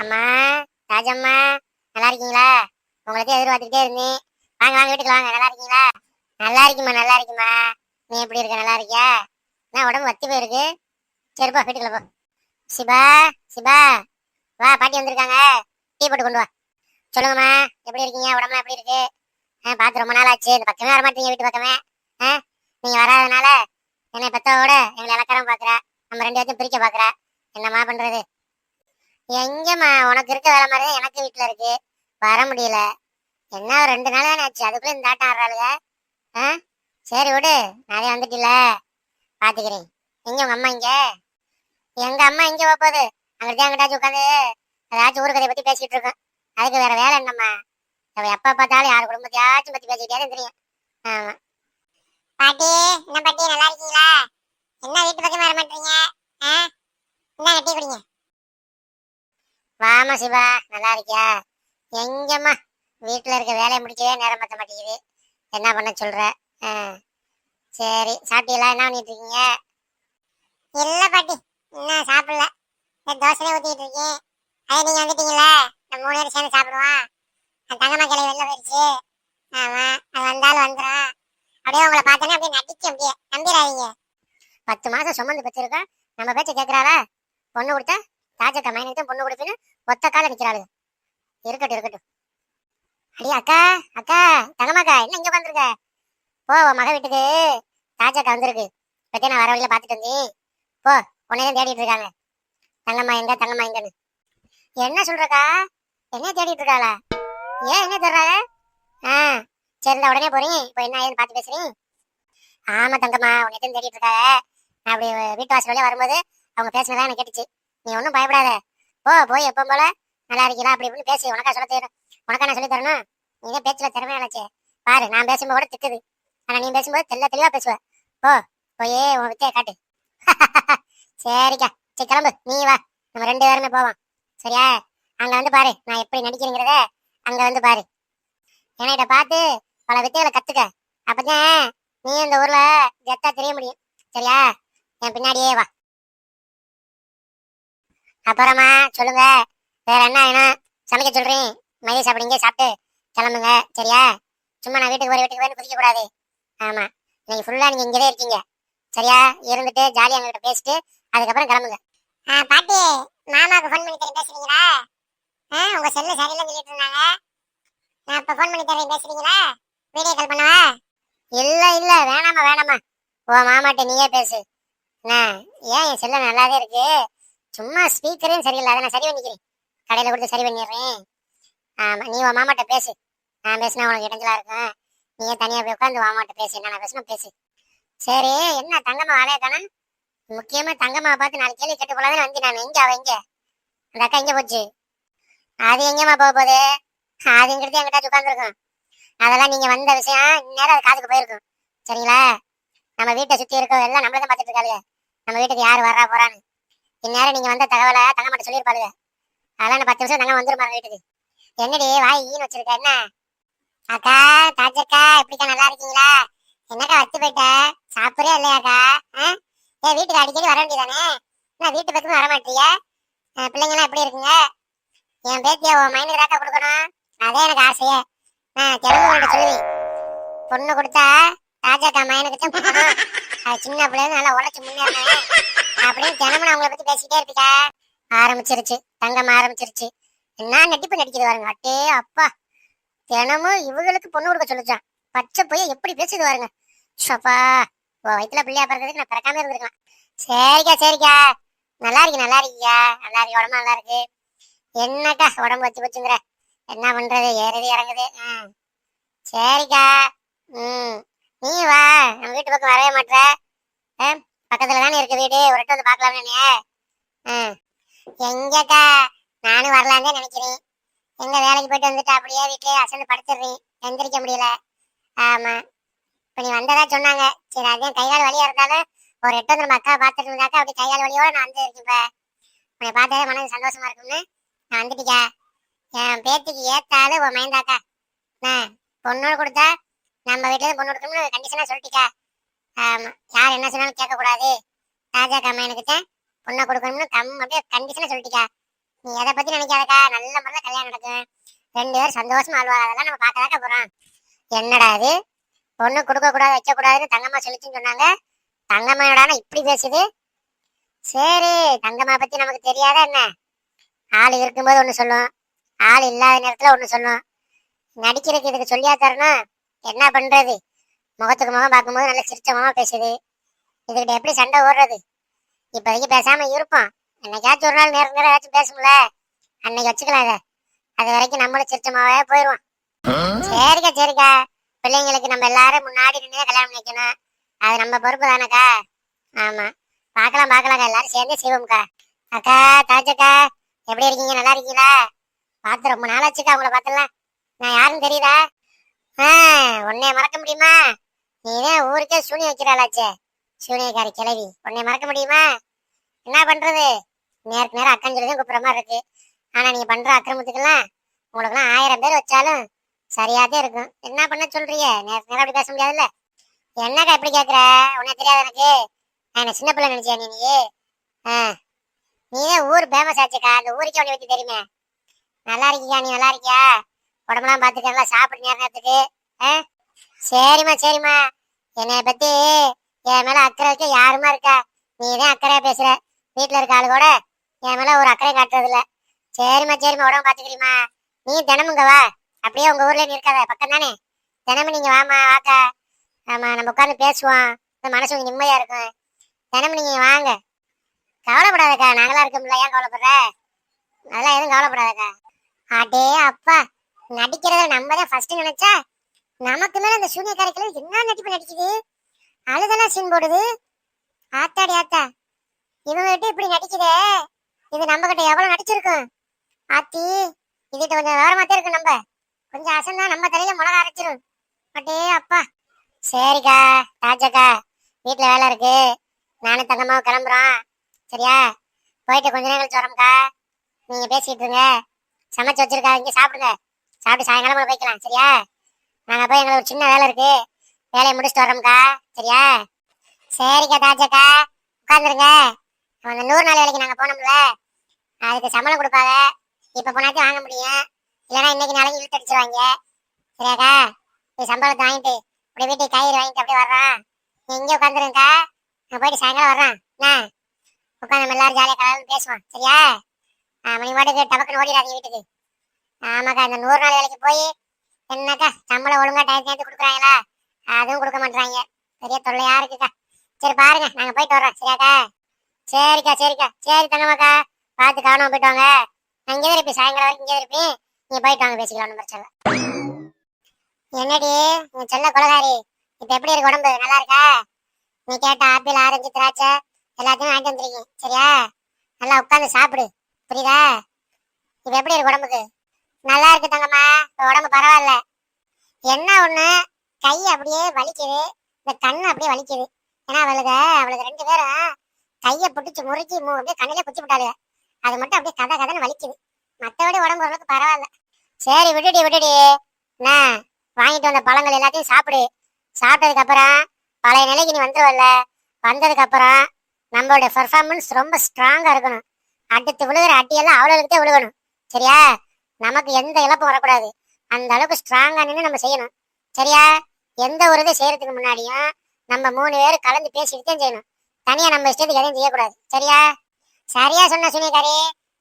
அம்மா ராஜம்மா நல்லா இருக்கீங்களா? உங்களுக்கு எதிர்பார்த்துக்கிட்டே இருந்தேன். வாங்க வாங்க வீட்டுக்கு வாங்க. நல்லா இருக்கீங்களா? நல்லா இருக்குமா நல்லா இருக்குமா? நீ எப்படி இருக்க? நல்லா இருக்கியா? என்ன உடம்பு வத்தி போயிருக்கு. சரிப்பா வீட்டுக்குள்ள போ. சிபா சிபா. வா பாட்டி வந்திருக்காங்க. டீ போட்டு கொண்டு வா. சொல்லுங்கம்மா எப்படி இருக்கீங்க? உடம்புலாம் எப்படி இருக்கு? ஆ பார்த்து ரொம்ப நாள் ஆச்சு இந்த பக்கமே வரமாட்டீங்க வீட்டு பக்கமே. ஆ நீங்கள் வராதனால என்னை பெத்தவோட எங்களை இலக்காரம் பாக்குற. நம்ம ரெண்டு பேர்த்தையும் பிரிக்க பார்க்குற என்னம்மா பண்ணுறது எங்கம்மா உனக்கு இருக்க வேலை மாதிரி தான் எனக்கு வீட்டில் இருக்கு. வர முடியல. என்ன ஒரு ரெண்டு நாள் தானே ஆச்சு. அதுக்குள்ளே இந்த ஆட்டம் ஆடுறாளுங்க. ஆ? சரி விடு. நிறைய வந்துட்டில பார்த்துக்கிறேன் எங்கே உங்கள் அம்மா இங்கே? எங்கள் அம்மா இங்க போகுது? அங்கிட்ட அங்கிட்டாச்சும் உட்காந்து. ஏதாச்சும் ஊருக்கதை பற்றி பேசிகிட்டு இருக்கோம். அதுக்கு வேறு வேலை என்னம்மா அவள் எப்போ பார்த்தாலும் யார் குடும்பத்தையாச்சும் பற்றி பேசிக்கிட்டே தெரியும். ஆமாம் பாட்டி என்ன பாட்டி நல்லா இருக்கீங்களா? என்ன வீட்டு பக்கம் வர மாட்டீங்க? ஆ? என்ன டீ குடிங்க. வாமா சிவா நல்லா இருக்கியா எங்கம்மா? வீட்டில் இருக்க வேலையை முடிக்கவே நேரம் பத்த மாட்டேங்குது. என்ன பண்ண சொல்கிற ஆ, சரி சாப்பிட்டீங்களா என்ன பண்ணிட்டு இருக்கீங்க? இல்ல பாட்டி இன்னும் சாப்பிடல. தோசையே ஊற்றிட்டு இருக்கேன். அது நீங்கள் வந்துட்டீங்களா நம்ம மூணு பேரும் சேர்ந்து சாப்பிடுவோம். தங்கம்மா கிளை வெளில போயிடுச்சு. ஆமாம் அது வந்தாலும் வந்துடும் அப்படியே உங்களை பார்த்தோன்னே அப்படியே நடிச்சு அப்படியே. நம்பிடாதீங்க. பத்து மாதம் சுமந்து பெற்றிருக்கோம் நம்ம பேச்சு கேட்குறாரா பொண்ணு கொடுத்தா தாஜக்கா மைனுக்கு பொண்ணு கொடுப்பீன்னு ஒத்த கால நிக்கிறாளுங்க. இருக்கட்டும் இருக்கட்டும். அடி அக்கா அக்கா தங்கம்மாக்கா என்ன இங்க உட்காந்துருக்க போ மக வீட்டுக்கு. தாஜக்கா வந்திருக்கு. பத்தி நான் வர வழியில பாத்துட்டு வந்தேன் போ உன்னையும் தேடிட்டு இருக்காங்க. தங்கம்மா எங்க தங்கம்மா எங்கன்னு. என்ன சொல்றக்கா? என்ன தேடிட்டு இருக்காளா? ஏன் என்ன தேடுறாங்க? ஆ சரி உடனே போறீங்க இப்போ என்ன ஏதுன்னு பார்த்து பேசுறீங்க ஆமா தங்கம்மா உன்னையும் தேடிட்டு இருக்காங்க. நான் அப்படி வீட்டு வாசல் வழியா வரும்போது அவங்க பேசினதா எனக்கு கேட்டுச்சு. நீ ஒன்றும் பயப்படாத. போ போய் எப்போ போல நல்லா இருக்கீங்களா அப்படி இப்படின்னு பேசி உனக்கா சொல்ல தெரியும் உனக்கா நான் சொல்லி தரணும்? நீங்க தான் பேச்சுல திறமையாச்சே பாரு நான் பேசும்போது கூட திக்குது ஆனா நீ பேசும்போது தெல்ல தெளிவா பேசுவ. போ போயே உன் வித்தைய காட்டு. சரிக்கா சரி கிளம்பு. நீ வா. நம்ம ரெண்டு பேருமே போவோம். சரியா? அங்க வந்து பாரு நான் எப்படி நடிக்கிறேங்கிறத அங்க வந்து பாரு. என்கிட்ட பார்த்து பல வித்தைகளை கத்துக்க. அப்பதான் நீ இந்த ஊர்ல ஜெத்தா தெரிய முடியும். சரியா? என் பின்னாடியே வா. அப்புறமா சொல்லுங்க. வேற என்ன வேணும்? சமைக்க சொல்றேன். மதிய சாப்பிடுங்க சாப்பிட்டு கிளம்புங்க. சரியா? சும்மா நான் வீட்டுக்கு போய் வீட்டுக்கு போய் குதிக்க கூடாது ஆமா நீங்க ஃபுல்லா நீங்க இங்கதான் இருக்கீங்க. சரியா? இருந்துட்டு ஜாலியா எங்ககிட்ட பேசிட்டு அதுக்கப்புறம் கிளம்புங்க. பாட்டி மாமாவுக்கு ஃபோன் பண்ணி தரேன். பேசுறீங்களா? ஆ, உங்க செல்லு சரியில்லை சொல்லிட்டு இருந்தாங்க. நான் இப்ப ஃபோன் பண்ணி தரேன். பேசுறீங்களா? வீடியோ கால் பண்ணவா? இல்ல இல்ல. வேணாமா வேணாமா ஓ மாமாட்ட நீயே பேசு. என்ன? ஏன் என் செல்ல நல்லாவே இருக்கு? சும்மா ஸ்பீக்கரையும் சரியில்லை. அதை நான் சரி பண்ணிக்கிறேன். கடையில் கொடுத்து சரி பண்ணிடுறேன். ஆமா நீ உன் மாமாட்ட பேசு. நான் பேசினா உனக்கு இடைஞ்சலாக இருக்கும். நீயே தனியாக போய் உட்காந்து மாமாட்ட பேசு. நான் பேசணும் பேசு. சரி என்ன தங்கம்மா வேலையை தானே முக்கியமாக தங்கம்மா பார்த்து நாலு கேள்வி கேட்டு போலாதான் வந்து நான். எங்கே அவ அந்த அக்கா எங்கே போச்சு? அது எங்கேம்மா போக போகுது? அதுங்கிறது எங்கிட்ட உட்காந்துருக்கும் அதெல்லாம் நீங்கள் வந்த விஷயம். இந்நேரம் அது காதுக்கு போயிருக்கும். சரிங்களா? நம்ம வீட்டை சுற்றி இருக்க எல்லாம் நம்மள தான் பார்த்துட்டு இருக்காங்க நம்ம வீட்டுக்கு யார் வர்றா போகிறான்னு இந்நேரம் நீங்க வந்த தகவலை தங்க மட்டும் சொல்லியிருப்பாளுங்க அதெல்லாம் பத்து நிமிஷம் தங்க வந்துருமா வீட்டுக்கு. என்னடி வாய் ஈன்னு வச்சிருக்க என்ன? அக்கா தாஜக்கா எப்படிக்கா நல்லா இருக்கீங்களா? என்னக்கா வச்சு போயிட்ட? சாப்பிடுறே இல்லையாக்கா? ஆ? ஏன் வீட்டுக்கு அடிக்கடி வர வேண்டியதானே? என்ன வீட்டு பக்கமும் வர மாட்டீங்க பிள்ளைங்களாம் எப்படி இருக்குங்க? என் பேத்திய உன் மைனுக்கு ராக்கா கொடுக்கணும். அதே எனக்கு ஆசையே. நான் கிளம்பு சொல்லுவேன் பொண்ணு கொடுத்தா ராஜாக்கா மைனுக்கு தான் அது சின்ன பிள்ளைங்க நல்லா உழைச்சி முன்னேறேன் அப்படின்னு தினமும் நான் உங்களை பத்தி பேசிட்டே இருப்பீங்க. ஆரம்பிச்சிருச்சு. தங்கம் ஆரம்பிச்சிருச்சு. என்ன நடிப்பு நடிக்குது பாருங்க. அட்டே அப்பா. தினமும் இவங்களுக்கு பொண்ணு கொடுக்க சொல்லிச்சான். பச்சை போய் எப்படி பேசுது பாருங்க. ஷப்பா உன் வயிற்றுல பிள்ளையா பிறக்கிறதுக்கு நான் பிறக்காம இருந்திருக்கலாம். சரிக்கா சரிக்கா. நல்லா இருக்கு நல்லா இருக்கியா நல்லா இருக்கு உடம்பு நல்லா இருக்கு. என்னக்கா உடம்பு வச்சு வச்சுங்கிற என்ன பண்றது? ஏறுது இறங்குது. ஆ. சரிக்கா. ம் நீ வா நம்ம வீட்டு பக்கம் வரவே மாட்ற ஆ, பக்கத்துல தானே இருக்கு வீடு ஒரு எங்கக்கா? நானும் வரலான்னு நினைக்கிறேன். எங்க வேலைக்கு போயிட்டு வந்துட்டு அப்படியே வீட்லயே அசந்து படுத்துடுறேன். எந்திரிக்க முடியல. ஆமா. இப்ப நீ வந்ததா சொன்னாங்க. சரி அதான் கை கால் இருந்தாலும் ஒரு எட்டு வந்து நம்ம அக்கா பார்த்துட்டு இருந்தாக்கா அப்படி கை வழியோட வலியோட நான் வந்து இருக்கேன் இப்ப. உன்னை பார்த்ததே மனது சந்தோஷமா இருக்கும்னு நான் வந்துட்டிக்கா என் பேத்திக்கு ஏத்தாது உன் மைந்தாக்கா. என்ன பொண்ணோடு கொடுத்தா நம்ம வீட்டுல பொண்ணு கொடுக்கணும்னு கண்டிஷனா சொல்லிட்டிக்கா ஆமா. யார் என்ன சொன்னாலும் கேட்க ராஜா ராஜாக்கா பொண்ணை கொடுக்கணும்னு கம் அப்படியே கண்டிஷனா சொல்லிட்டிக்கா நீ எதை பத்தி நினைக்காதக்கா நல்ல முறையில் கல்யாணம் நடக்கும். ரெண்டு பேரும் சந்தோஷமா ஆழ்வார் அதெல்லாம் நம்ம பார்க்கதாக்க போறோம். என்னடா இது? பொண்ணு கொடுக்க கூடாது வைக்க கூடாதுன்னு தங்கம்மா சொல்லிச்சுன்னு சொன்னாங்க. தங்கம்மா இப்படி பேசுது? சரி தங்கம்மா பத்தி நமக்கு தெரியாத என்ன? ஆள் இருக்கும்போது ஒன்று சொல்லும். ஆள் இல்லாத நேரத்தில் ஒன்று சொல்லும். நடிக்கிறதுக்கு இதுக்கு சொல்லியா தரணும்? என்ன பண்றது? முகத்துக்கு முகம் பார்க்கும்போது நல்ல சிரிச்ச முகமா பேசுது. இதுகிட்ட எப்படி சண்டை ஓடுறது? இப்போதைக்கு பேசாம இருப்போம். என்னைக்காச்சும் ஒரு நாள் நேரம் நேரம் ஏதாச்சும் பேசுங்கள அன்னைக்கு வச்சுக்கலாம் இதை அது வரைக்கும் நம்மளும் சிரிச்ச மாவே போயிடுவோம் சரிக்கா சரிக்கா. பிள்ளைங்களுக்கு நம்ம எல்லாரும் முன்னாடி நின்று கல்யாணம் பண்ணிக்கணும். அது நம்ம பொறுப்பு தானக்கா? ஆமா. பார்க்கலாம் பார்க்கலாம்க்கா. எல்லாரும் சேர்ந்தே செய்வோம்க்கா. அக்கா தாஜக்கா எப்படி இருக்கீங்க? நல்லா இருக்கீங்களா? பார்த்து ரொம்ப நாளாச்சுக்கா உங்களை பார்த்தலாம் நான் யாருன்னு தெரியுதா? ஆ உன்னைய மறக்க முடியுமா? நீதான் ஊருக்கே சூனி வைக்கிறாளாச்சே சூனியக்காரி கிளவி உன்னை மறக்க முடியுமா? என்ன பண்றது? நேருக்கு நேரம் அக்கான்னு சொல்லி கூப்பிட்ற மாதிரி இருக்கு. ஆனா நீங்க பண்ற அக்கிரமத்துக்கெல்லாம் உங்களுக்குலாம் ஆயிரம் பேர் வச்சாலும் சரியாதே இருக்கும். என்ன பண்ண சொல்றீங்க? நேருக்கு நேரம் அப்படி பேச முடியாதுல்ல? என்னக்கா இப்படி கேக்குற? உனக்கு தெரியாது எனக்கு? நான் என்ன சின்ன பிள்ளை நினைச்சியா நீ நீ நீதான் ஊர் ஃபேமஸ் ஆச்சுக்கா. அந்த ஊருக்கே உன்னை பத்தி தெரியுமே. நல்லா இருக்கியா? நீ நல்லா இருக்கியா? உடம்பெல்லாம் பார்த்துக்க சாப்பிடு நேர நேரத்துக்கு. ஆ? சரிம்மா சரிம்மா. என்னைய பத்தி என் மேல அக்கறை வைக்க யாருமா இருக்கா? நீ தான் அக்கறையா பேசுற. வீட்டுல இருக்க ஆளு கூட என் மேல ஒரு அக்கறை காட்டுறது இல்ல சரிம்மா சரிம்மா உடம்பு பாத்துக்கிறீமா நீ தினமும் இங்க வா. அப்படியே உங்க ஊர்ல நீ இருக்காத. பக்கம் தானே. தினமும் நீங்க வாமா வாக்கா. ஆமா நம்ம உட்காந்து பேசுவோம். மனசு கொஞ்சம் நிம்மதியா இருக்கும். தினமும் நீங்க வாங்க. கவலைப்படாதக்கா. நாங்களா இருக்கோம்ல. ஏன் கவலைப்படுற? அதெல்லாம் எதுவும் கவலைப்படாதக்கா. அடே அப்பா. நடிக்கிறத நம்ம தான் ஃபர்ஸ்ட் நினைச்சா நமக்கு மேல அந்த சூனியக்காரிக்கெல்லாம் என்ன நடிப்பு நடிக்குது? அழுதெல்லாம் சீன் போடுது? ஆத்தாடி ஆத்தா இவங்ககிட்ட இப்படி நடிக்குதே? இது நம்ம கிட்ட எவ்வளவு நடிச்சிருக்கும்? ஆத்தி இதுகிட்ட கொஞ்சம் விவரமாத்தே இருக்கு நம்ம. கொஞ்சம் அசந்தா நம்ம தலையில மிளகா அரைச்சிரும். அப்படியே அப்பா. சரிக்கா ராஜாக்கா வீட்டுல வேலை இருக்கு. நானும் தங்கம்மாவும் கிளம்புறோம். சரியா? போயிட்டு கொஞ்ச நேரம் கழிச்சு வரோம்க்கா. நீங்க பேசிட்டு இருங்க. சமைச்சு வச்சிருக்கா இங்க சாப்பிடுங்க. சாப்பிட்டு சாயங்காலம் போய்க்கலாம். சரியா? நாங்க போய் எங்களுக்கு ஒரு சின்ன வேலை இருக்கு. வேலையை முடிச்சுட்டு வரோம்க்கா சரியா? சரிக்கா தாஜாக்கா உட்காந்துருங்க அந்த நூறு நாள் வேலைக்கு நாங்கள் போனோம்ல. அதுக்கு சம்பளம் கொடுப்பாங்க. இப்போ போனாச்சும் வாங்க முடியும். இல்லைன்னா இன்னைக்கு நாளைக்கு இழுத்து அடிச்சிருவாங்க. சரியாக்கா நீ சம்பளத்தை வாங்கிட்டு உடைய வீட்டுக்கு காய்கறி வாங்கிட்டு அப்படியே வர்றான் நீ இங்கே உட்காந்துருங்கக்கா நான் போயிட்டு சாயங்காலம் வர்றேன் என்ன? உட்காந்து நம்ம எல்லாரும் ஜாலியாக கலந்து பேசுவோம். சரியா? மணி மாட்டுக்கு டபக்குன்னு ஓடிடாதீங்க வீட்டுக்கு. ஆமாக்கா இந்த நூறு நாள் வேலைக்கு போய் என்னக்கா சம்பளம் ஒழுங்கா டைம் சேர்த்து கொடுக்குறாங்களா? அதுவும் கொடுக்க மாட்டாங்க பெரிய தொல்லையா இருக்குக்கா. சரி பாருங்க நாங்க போயிட்டு வர்றோம். சரியாக்கா? சரிக்கா சரிக்கா. சரி தங்கம்மாக்கா. பார்த்து கவனமா போயிட்டு வாங்க. நான் இங்கே இருப்பேன். சாயங்காலம் வரைக்கும் இங்கே இருப்பேன். நீங்க போயிட்டு வாங்க பேசிக்கலாம். ஒன்றும் பிரச்சனை என்னடி உன் செல்ல கொலகாரி. இப்போ எப்படி இருக்கு உடம்பு? நல்லா இருக்கா? நீ கேட்ட ஆப்பிள் ஆரஞ்சு திராட்சை எல்லாத்தையும் வாங்கிட்டு வந்துருக்கீங்க. சரியா? நல்லா உட்காந்து சாப்பிடு. புரியுதா? இப்போ எப்படி இருக்கு உடம்புக்கு? நல்லா இருக்கு தங்கம்மா. இப்போ உடம்பு பரவாயில்ல. என்ன ஒன்று கை அப்படியே வலிக்குது. இந்த கண் அப்படியே வலிக்குது. ஏன்னா அவளுக்கு அவளுக்கு ரெண்டு பேரும் கையை பிடிச்சி முறுக்கி மூ அப்படியே கண்ணிலே குச்சி விட்டாளுங்க அது மட்டும் அப்படியே கதை கதைன்னு வலிக்குது. மற்றபடி உடம்பு ஓரளவுக்கு பரவாயில்ல. சரி விட்டுடி விட்டுடி என்ன வாங்கிட்டு வந்த பழங்கள் எல்லாத்தையும் சாப்பிடு. சாப்பிட்டதுக்கு அப்புறம் பழைய நிலைக்கு நீ வந்துடுவல்ல வந்ததுக்கு அப்புறம் நம்மளோட பெர்ஃபார்மன்ஸ் ரொம்ப ஸ்ட்ராங்காக இருக்கணும். அடுத்து விழுகிற அட்டியெல்லாம் அவ்வளவுக்கிட்டே விழுகணும். சரியா? நமக்கு எந்த இழப்பும் வரக்கூடாது. அந்த அளவுக்கு ஸ்ட்ராங்காக நின்று நம்ம செய்யணும். சரியா? எந்த ஒரு இதை செய்யறதுக்கு முன்னாடியும் நம்ம மூணு பேர் கலந்து பேசிட்டு தான் செய்யணும். தனியா நம்ம இஷ்டத்துக்கு எதையும் செய்யக்கூடாது. சரியா? சரியா சொன்ன சுனிகாரி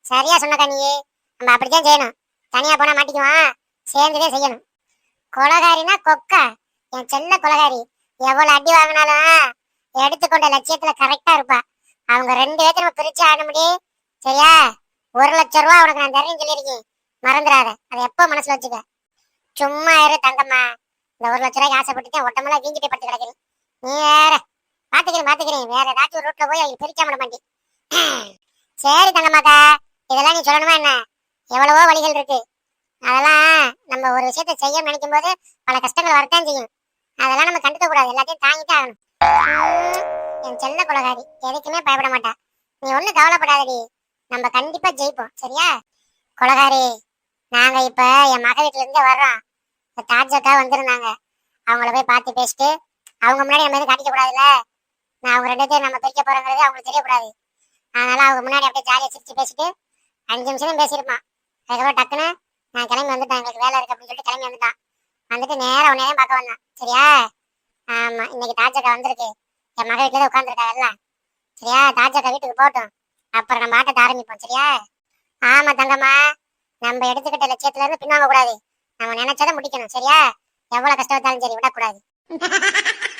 சரியா சொன்ன கண்ணியே நம்ம அப்படித்தான் செய்யணும். தனியா போனா மாட்டிக்குவான் சேர்ந்துதான் செய்யணும். கொலகாரினா கொக்கா. என் செல்ல கொலகாரி. எவ்வளவு அடி வாங்கினாலும் எடுத்துக்கொண்ட லட்சியத்துல கரெக்டா இருப்பா. அவங்க ரெண்டு பேர்த்தையும் நம்ம பிரிச்சு ஆட முடியும். சரியா? ஒரு லட்சம் ரூபா உனக்கு நான் தரேன்னு சொல்லியிருக்கேன். மறந்துடாத. அதை எப்போ மனசுல வச்சுக்க? சும்மா இரு தங்கம்மா. இந்த ஒரு லட்ச ரூபாய்க்கு ஆசைப்பட்டுட்டு ஒட்டமெல்லாம் வீங்கிட்டு பட்டு கிடக்குறேன் நீ வேற பாத்துக்கிறேன் பாத்துக்கிறேன். வேற ஏதாச்சும் ஒரு ரூட்ல போய் அவங்க பிரிக்காம விட சரி தங்கம்மாக்கா இதெல்லாம் நீ சொல்லணுமா என்ன? எவ்வளவோ வழிகள் இருக்கு. அதெல்லாம் நம்ம ஒரு விஷயத்த செய்ய நினைக்கும் போது பல கஷ்டங்கள் வரத்தான் செய்யும். அதெல்லாம் நம்ம கண்டுக்க கூடாது. எல்லாத்தையும் தாங்கிட்டு ஆகணும். என் செல்ல குலகாரி எதுக்குமே பயப்பட மாட்டா. நீ ஒண்ணு கவலைப்படாதடி. நம்ம கண்டிப்பா ஜெயிப்போம். சரியா? குலகாரி நாங்க இப்ப என் மக வீட்டுல இருந்து வர்றோம். தாஜக்கா வந்திருந்தாங்க. அவங்கள போய் பார்த்து பேசிட்டு அவங்க முன்னாடி நம்ம எதுவும் காட்டிக்க கூடாதுல்ல? நான் அவங்க ரெண்டு பேரும் நம்ம பிரிக்க போறோங்கிறது அவங்களுக்கு தெரியக்கூடாது. அதனால அவங்க முன்னாடி அப்படியே ஜாலியாக சிரிச்சு பேசிட்டு அஞ்சு நிமிஷம் தான் பேசியிருப்பான். அதுக்கப்புறம் டக்குன்னு நான் கிளம்பி வந்துட்டேன். எங்களுக்கு வேலை இருக்கு அப்படின்னு சொல்லிட்டு கிளம்பி வந்துட்டான். வந்துட்டு நேரா உன்னையே பார்க்க வந்தான். சரியா? ஆமா இன்னைக்கு தாஜக்கா வந்திருக்கு. என் மகள் வீட்டுல உட்காந்துருக்கா எல்லாம். சரியா? தாஜக்கா வீட்டுக்கு போட்டோம் அப்புறம் நம்ம ஆட்டத்தை ஆரம்பிப்போம். சரியா? ஆமா தங்கம்மா நம்ம எடுத்துக்கிட்ட லட்சியத்துல இருந்து பின்னாங்க கூடாது நம்ம நினைச்சதை முடிக்கணும் சரியா? எவ்வளவு கஷ்டப்பட்டாலும் சரி விடக்கூடாது.